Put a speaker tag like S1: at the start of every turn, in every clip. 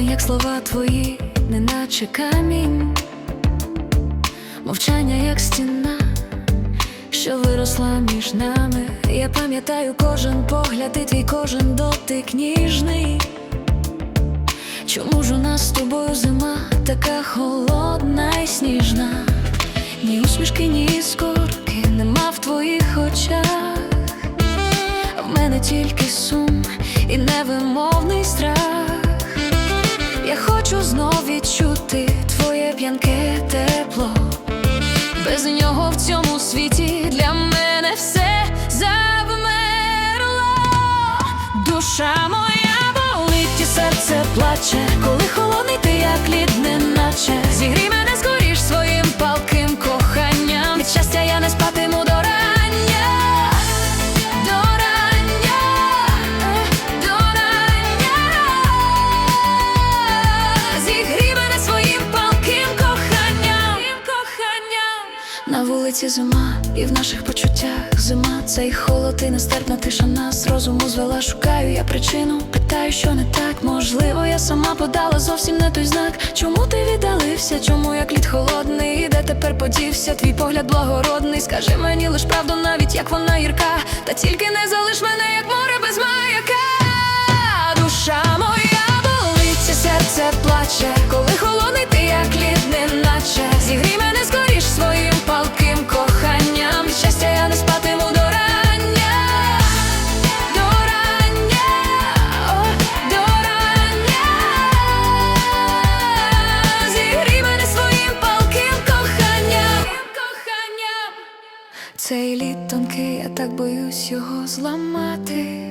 S1: як слова твої, неначе камінь, мовчання, як стіна, що виросла між нами. Я пам'ятаю кожен погляд і твій кожен дотик ніжний. Чому ж у нас з тобою зима така холодна і сніжна? Ні усмішки, ні іскорки нема в твоїх очах. В мене тільки сум і невимовний Без нього в цьому світі для мене все завмерло. Душа моя Вулиці зима, і в наших почуттях зима, цей холод і нестерпна тиша нас розуму звела. Шукаю я причину, питаю, що не так. Можливо, я сама подала зовсім не той знак. Чому ти віддалився? Чому як лід холодний? Де тепер подівся? Твій погляд благородний. Скажи мені лиш правду, навіть як вона гірка. Та тільки не залиш мене, як море без маяка. Цей лід тонкий, я так боюсь його зламати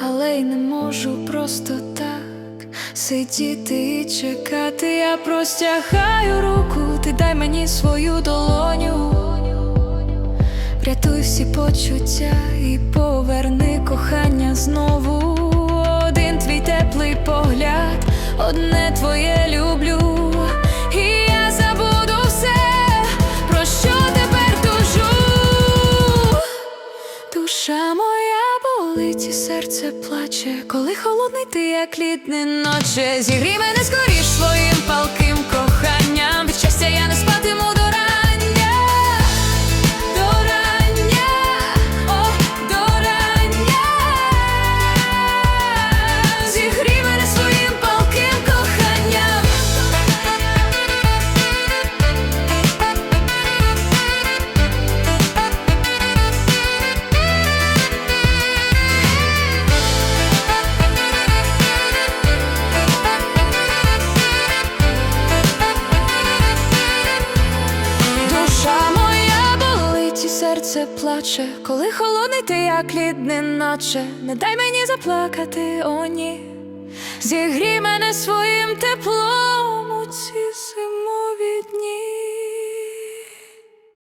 S1: але й не можу просто так сидіти і чекати. Я простягаю руку, ти дай мені свою долоню. Врятуй всі почуття і поверни кохання знову. Один твій теплий погляд, одне твоє плаче, коли холодний ти, як лід, ноче Зігрій мене скоріш своїм палким коханням. Від щастя я не спатиму серце плаче, коли холодний ти як лід, неначе Не дай мені заплакати, о ні. Зігрій мене своїм теплом у ці